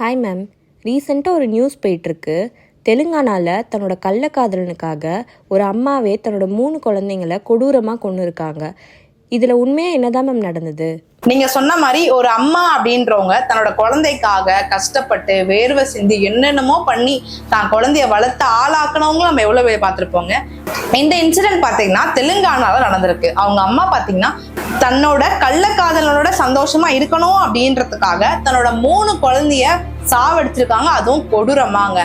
Hi ma'am ரீசெண்டாக ஒரு news போயிட்டுருக்கு. தெலுங்கானாவில் தன்னோட கள்ளக்காதலனுக்காக ஒரு அம்மாவே தன்னோட மூணு குழந்தைங்கள கொடூரமாக கொண்டு இருக்காங்க இதுல உண்மையா என்னதான் மேம் நடந்தது? நீங்க சொன்ன மாதிரி ஒரு அம்மா அப்படின்றவங்க தன்னோட குழந்தைக்காக கஷ்டப்பட்டு வேர்வை சிந்தி என்னென்னமோ பண்ணி தான் குழந்தைய வளர்த்து ஆளாக்குனவங்க நம்ம எவ்வளவு பேர் பார்த்துருப்போங்க. இந்த இன்சிடென்ட் பாத்தீங்கன்னா தெலுங்கானால நடந்திருக்கு. அவங்க அம்மா பாத்தீங்கன்னா தன்னோட கள்ளக்காதலனோட சந்தோஷமா இருக்கணும் அப்படின்றதுக்காக தன்னோட மூணு குழந்தைய சாவடிச்சிருக்காங்க அதுவும் கொடூரமாங்க.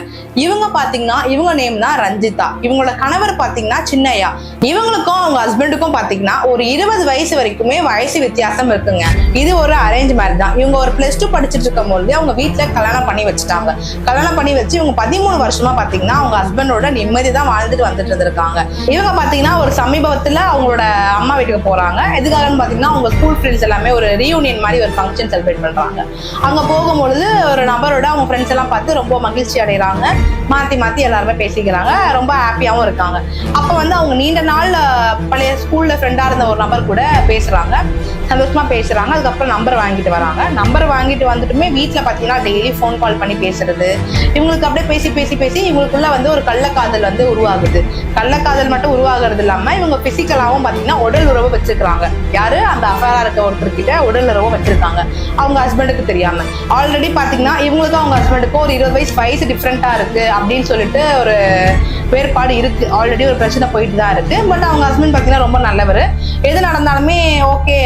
இவங்க பாத்தீங்கன்னா இவங்க நேம் தான் ரஞ்சிதா. இவங்களோட கணவர் பாத்தீங்கன்னா சின்னையா. இவங்களுக்கும் அவங்க ஹஸ்பண்டுக்கும் பாத்தீங்கன்னா ஒரு இருபது வயசு வரைக்குமே வயசு வித்தியாசம் இருக்குங்க. இது ஒரு அரேஞ்ச் மேரேஜ் தான். இவங்க ஒரு பிளஸ் டூ படிச்சுட்டு இருக்கும் பொழுது அவங்க வீட்டுல கல்யாணம் பண்ணி வச்சுட்டாங்க. கல்யாணம் பண்ணி வச்சு இவங்க பதிமூணு வருஷமா பாத்தீங்கன்னா அவங்க ஹஸ்பண்டோட நிம்மதி தான் வாழ்ந்துட்டு வந்துட்டு இருந்திருக்காங்க. இவங்க பாத்தீங்கன்னா ஒரு சமீபத்துல அவங்களோட அம்மா வீட்டுக்கு போறாங்க. எதுக்காகன்னு பாத்தீங்கன்னா அவங்க ஸ்கூல் ஃப்ரெண்ட்ஸ் எல்லாமே ஒரு ரீயூனியன் மாதிரி ஒரு ஃபங்க்ஷன் செலிப்ரேட் பண்றாங்க. அங்க போகும்பொழுது ஒரு அவங்களோட அவங்க ஃப்ரெண்ட்ஸ் எல்லாம் பார்த்து ரொம்ப மகிழ்ச்சி அடைகிறாங்க. மாற்றி மாற்றி எல்லாருமே பேசிக்கிறாங்க. ரொம்ப ஹாப்பியாகவும் இருக்காங்க. அப்போ வந்து அவங்க நீண்ட நாள் பழைய ஸ்கூலில் ஃப்ரெண்டாக இருந்த ஒரு நபர் கூட பேசுகிறாங்க சந்தோஷமாக பேசுகிறாங்க அதுக்கப்புறம் நம்பர் வாங்கிட்டு வராங்க. நம்பர் வாங்கிட்டு வந்துட்டுமே வீட்டில் பார்த்தீங்கன்னா டெய்லி ஃபோன் கால் பண்ணி பேசுறது. இவங்களுக்கு அப்படியே பேசி பேசி பேசி இவங்களுக்குள்ள வந்து ஒரு கள்ளக்காதல் வந்து உருவாகுது. கள்ளக்காதல் மட்டும் உருவாகிறது இல்லாமல் இவங்க ஃபிசிக்கலாகவும் பார்த்தீங்கன்னா உடல் உறவு வச்சுருக்கிறாங்க. யாரு? அந்த அஃபேராக இருக்க ஒருத்தர்கிட்ட உடல் உறவு வச்சிருக்காங்க. அவங்க ஹஸ்பண்டுக்கு தெரியாமல் ஆல்ரெடி பார்த்தீங்கன்னா இவங்க இவங்களுக்கும் அவங்க ஹஸ்பண்டுக்கும் ஒரு இருபது வயசு வயசு டிஃப்ரெண்ட்டாக இருக்குது அப்படின்னு சொல்லிட்டு ஒரு வேறுபாடு இருக்கு. ஆல்ரெடி ஒரு பிரச்சனை போயிட்டு தான் இருக்கு. பட் அவங்க ஹஸ்பண்ட் பார்த்தீங்கன்னா ரொம்ப நல்லவர். எது நடந்தாலுமே ஓகே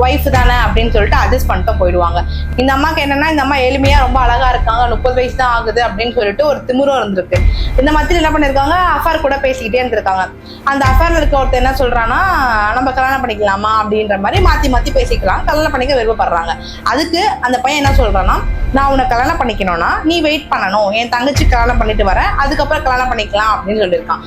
ஒய்ஃப் தானே அப்படின்னு சொல்லிட்டு அட்ஜஸ்ட் பண்ணிட்டு போயிடுவாங்க. இந்த அம்மாக்கு என்னன்னா இந்த அம்மா எளிமையா ரொம்ப அழகா இருக்காங்க. முப்பது வயசு தான் ஆகுது அப்படின்னு சொல்லிட்டு ஒரு திமுறம் இருந்திருக்கு. இந்த மாதிரி என்ன பண்ணிருக்காங்க? அஃபார் கூட பேசிக்கிட்டே இருந்திருக்காங்க. அந்த அஃபார்ல இருக்க ஒருத்தர் என்ன சொல்கிறான்னா நம்ம கல்யாணம் பண்ணிக்கலாமா? அப்படின்ற மாதிரி மாத்தி மாத்தி பேசிக்கலாம். கல்யாணம் பண்ணிக்க விருப்பப்படுறாங்க. அதுக்கு அந்த பையன் என்ன சொல்றான்னா நான் உன்னை கல்யாணம் பண்ணிக்கணும்னா நீ வெயிட் பண்ணணும். என் தங்கச்சி கல்யாணம் பண்ணிட்டு வரேன் அதுக்கப்புறம் கல்யாணம் பண்ணிக்கலாம். அப்படின்னு சொல்லியிருக்கான்.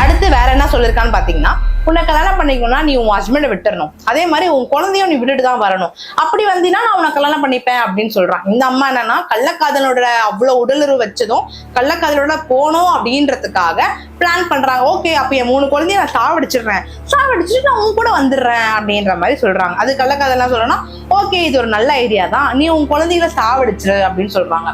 அடுத்து வேற என்ன சொல்லியிருக்கான்னு பாத்தீங்கன்னா உன்னை கல்யாணம் பண்ணிக்கணும்னா நீ உன் ஹஸ்பண்டை விட்டுறணும். அதே மாதிரி உன் குழந்தையும் நீ விட்டுட்டு தான் வரணும். அப்படி வந்தீங்கன்னா நான் உன்னை கல்யாணம் பண்ணிப்பேன் அப்படின்னு சொல்றான். இந்த அம்மா என்னன்னா கள்ளக்காதலோட அவ்வளவு உடலுறு வச்சதும் கள்ளக்காதலோட போகணும் அப்படின்றதுக்காக பிளான் பண்றாங்க. ஓகே அப்ப என் மூணு குழந்தைய நான் சாவடிச்சிடுறேன். சாவடிச்சுட்டு நான் உன் கூட வந்துடுறேன் அப்படின்ற மாதிரி சொல்றாங்க. அது கள்ளக்காதலாம் சொல்லணும்னா ஓகே இது ஒரு நல்ல ஐடியா தான். நீ உன் குழந்தைகளை சாவடிச்சிரு அப்படின்னு சொல்றாங்க.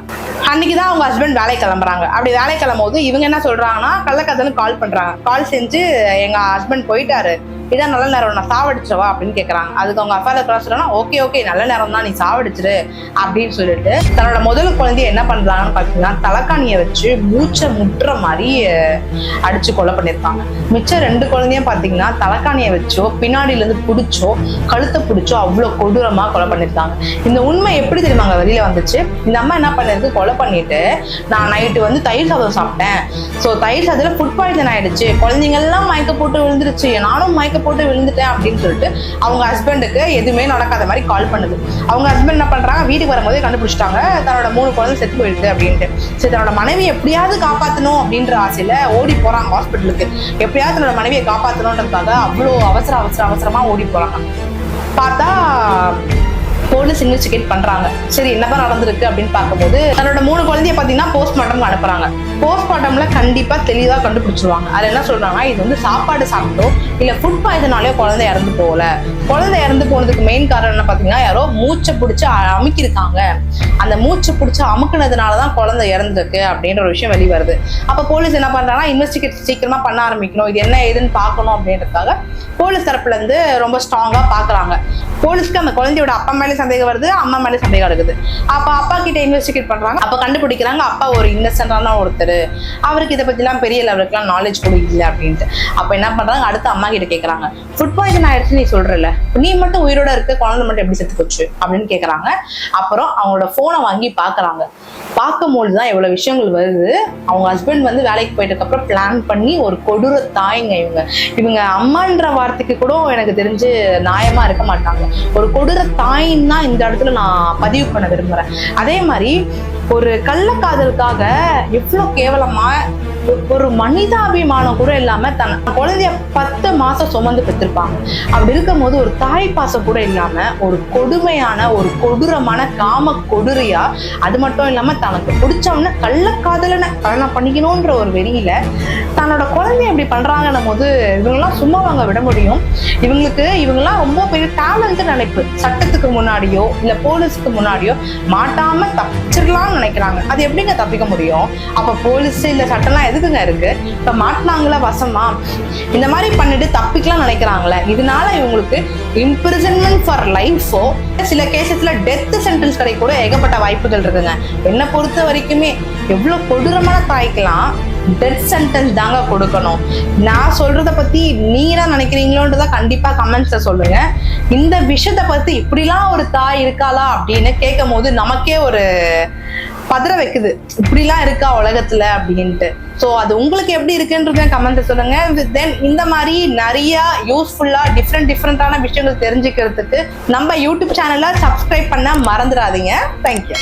அன்னைக்கு தான் அவங்க ஹஸ்பண்ட் வேலை கிளம்புறாங்க. அப்படி வேலை கிளம்பும் போது இவங்க என்ன சொல்றாங்கன்னா கள்ளக்காதலும் கால் பண்றாங்க. கால் செஞ்சு எங்க ஹஸ்பண்ட் போய் போயிட்டாரு. இதான் நல்ல நேரம் நான் சாவடிச்சவா அப்படின்னு கேக்குறாங்க. அதுக்கு அவங்க அப்பா இருக்கிற ஓகே ஓகே நல்ல நேரம் தான் நீ சாவடிச்சிரு அப்படின்னு சொல்லிட்டு தன்னோட முதல் குழந்தைய என்ன பண்றாங்கன்னு பாத்தீங்கன்னா தலைக்காணியை வச்சு மூச்சை முட்டுற மாதிரி அடிச்சு கொலை பண்ணியிருக்காங்க. மிச்சம் ரெண்டு குழந்தையும் பாத்தீங்கன்னா தலைக்காணியை வச்சோ பின்னாடியிலேருந்து பிடிச்சோ கழுத்தை பிடிச்சோ அவ்வளவு கொடூரமா கொலை பண்ணியிருக்காங்க. இந்த உண்மை எப்படி தெரியுமாங்க வெளியில வந்துச்சு? இந்த அம்மா என்ன பண்ணிருக்கு? கொலை பண்ணிட்டு நான் நைட்டு வந்து தயிர் சாதம் சாப்பிட்டேன். ஸோ தயிர் சாதத்துல ஃபுட் பாய்சன் ஆயிடுச்சு. குழந்தைங்க எல்லாம் மயக்க போட்டு விழுந்துருச்சு. நானும் மயக்க போட்டு விழுந்துட்டேன் அப்படின்னு சொல்லிட்டு அவங்க ஹஸ்பண்டுக்கு எதுவுமே நடக்காத மாதிரி கால் பண்ணுது. அவங்க ஹஸ்பண்ட் என்ன பண்றாங்க? வீட்டுக்கு வரும்போதே கண்டுபிடிச்சிட்டாங்க. தன்னோட மூணு குழந்தை செத்து போயிடுது அப்படின்ட்டு. சரி தன்னோட மனைவி எப்படியாவது காப்பாற்றணும் அப்படின்ற ஆசையில ஓடி போறாங்க ஹாஸ்பிட்டலுக்கு எப்படியாவது தன்னோட மனைவியை காப்பாற்றணுன்றதுக்காக அவ்வளோ அவசர அவசர அவசரமா ஓடி போறாங்க. பார்த்தா போலீஸ் இன்வெஸ்டிகேட் பண்றாங்க. சரி என்னதான் நடந்திருக்கு அப்படின்னு பார்க்கும்போது தன்னோட மூணு குழந்தைய பார்த்தீங்கன்னா போஸ்ட்மார்ட்டம் அனுப்புறாங்க. போஸ்ட்மார்ட்டம்ல கண்டிப்பா தெளிவா கண்டுபிடிச்சிருவாங்க. அது என்ன சொல்றாங்கன்னா இது வந்து சாப்பாடு சாப்பிட்டோ இல்ல ஃபுட் பாய்சனாலே குழந்தை இறந்து போகல. குழந்தை இறந்து போனதுக்கு மெயின் காரணம் என்ன பார்த்தீங்கன்னா யாரோ மூச்சை பிடிச்சி அமுக்கியிருக்காங்க. அந்த மூச்சை பிடிச்சி அமுக்கினதுனாலதான் குழந்தை இறந்துருக்கு அப்படின்ற ஒரு விஷயம் வெளி வருது. அப்போ போலீஸ் என்ன பண்றாங்கன்னா இன்வெஸ்டிகேட் சீக்கிரமா பண்ண ஆரம்பிக்கணும். இது என்ன ஏதுன்னு பார்க்கணும் அப்படின்றதுக்காக போலீஸ் தரப்புல இருந்து ரொம்ப ஸ்ட்ராங்கா பாக்குறாங்க போலீஸ்க்கு அந்த குழந்தையோட அப்பா மேலே சந்தேகம் வருது அம்மா மேலே சந்தேகம் இருக்குது. அப்ப அப்பா கிட்ட இன்வெஸ்டிகேட் பண்றாங்க. அப்ப கண்டுபிடிக்கிறாங்க அப்பா ஒரு இன்னசென்டான ஒருத்தர். அவருக்கு இதை பத்திலாம் பெரிய லெவலுக்குலாம் நாலேஜ் கூட இல்லை அப்படின்ட்டு. அப்ப என்ன பண்றாங்க அடுத்து அம்மா கிட்ட கேக்குறாங்க. ஃபுட் பாய்சன் ஆயிடுச்சு நீ சொல்றல நீ மட்டும் உயிரோட இருக்க குழந்தை மட்டும் எப்படி செத்து போச்சு? அப்படின்னு கேக்குறாங்க. அப்புறம் அவங்களோட போனை வாங்கி பாக்குறாங்க. பார்க்கும்போது தான் எவ்வளவு விஷயங்கள் வருது. அவங்க ஹஸ்பண்ட் வந்து வேலைக்கு போயிட்டதுக்கு அப்புறம் பிளான் பண்ணி ஒரு கொடூர தாய்ங்க இவங்க. இவங்க அம்மான்ற வார்த்தைக்கு கூட எனக்கு தெரிஞ்சு நியாயமா இருக்க மாட்டாங்க. ஒரு கொடூர தாயின் தான் இந்த இடத்துல நான் பதிவு பண்ண விரும்புறேன். அதே மாதிரி ஒரு கள்ளக்காதலுக்காக எவ்வளவு கேவலமா ஒரு மனிதாபிமானம் கூட இல்லாம தன் குழந்தைய பத்து மாசம் சுமந்து பெற்றிருப்பாங்க. அப்படி இருக்கும்போது ஒரு தாய் பாசம் கூட இல்லாம ஒரு கொடுமையான ஒரு கொடூரமான காம கொடூரியா அது மட்டும் இல்லாம தனக்கு பிடிச்சவன கள்ளக்காதலனை கல்யாணம் பண்ணிக்கணும்ன்ற ஒரு வெறியில தன்னோட குழந்தைய இப்படி பண்றாங்கன்னும் போது இவங்கெல்லாம் சும்மா வாங்க விட முடியும். இவங்களுக்கு இவங்கெல்லாம் ரொம்ப பெரிய டேலண்ட் நினைப்பு. சட்டத்துக்கு முன்னாடியோ இல்ல போலீஸ்க்கு முன்னாடியோ மாட்டாம தப்பிச்சிடலாம்னு நினைக்கிறாங்க. அது எப்படிங்க தப்பிக்க முடியும்? அப்ப போலீஸ் இல்ல சட்டம்லாம் எதுக்குங்க இருக்கு. இப்ப மாட்டினாங்களா வசமா? இந்த மாதிரி பண்ணிட்டு தப்பிக்கலாம் நினைக்கிறாங்களே. இதனால இவங்களுக்கு இம்ப்ரிசன்மெண்ட் ஃபார் லைஃபோ சில கேசஸ்ல டெத் சென்டென்ஸ் கிடைக்க கூட ஏகப்பட்ட வாய்ப்புகள் இருக்குங்க. என்னை பொறுத்த வரைக்குமே எவ்வளவு கொடூரமான தாய்க்கெல்லாம் டெத் சென்டென்ஸ் தாங்க கொடுக்கணும். நான் சொல்றத பத்தி நீங்க என்ன நினைக்கிறீங்களோன்றத கண்டிப்பா கமெண்ட்ஸ்ல சொல்லுங்க. இந்த விஷயத்த பத்தி இப்படிலாம் ஒரு தாய் இருக்காளா அப்படின்னு கேட்கும் போது நமக்கே ஒரு பதற வைக்குது. இப்படிலாம் இருக்கா உலகத்துல அப்படின்ட்டு. ஸோ அது உங்களுக்கு எப்படி இருக்குன்றத கமெண்ட் சொல்லுங்க. தென் இந்த மாதிரி நிறைய யூஸ்ஃபுல்லா டிஃப்ரெண்ட் டிஃப்ரெண்டான விஷயங்கள் தெரிஞ்சுக்கிறதுக்கு நம்ம யூடியூப் சேனலை சப்ஸ்கிரைப் பண்ண மறந்துடாதீங்க. தேங்க்யூ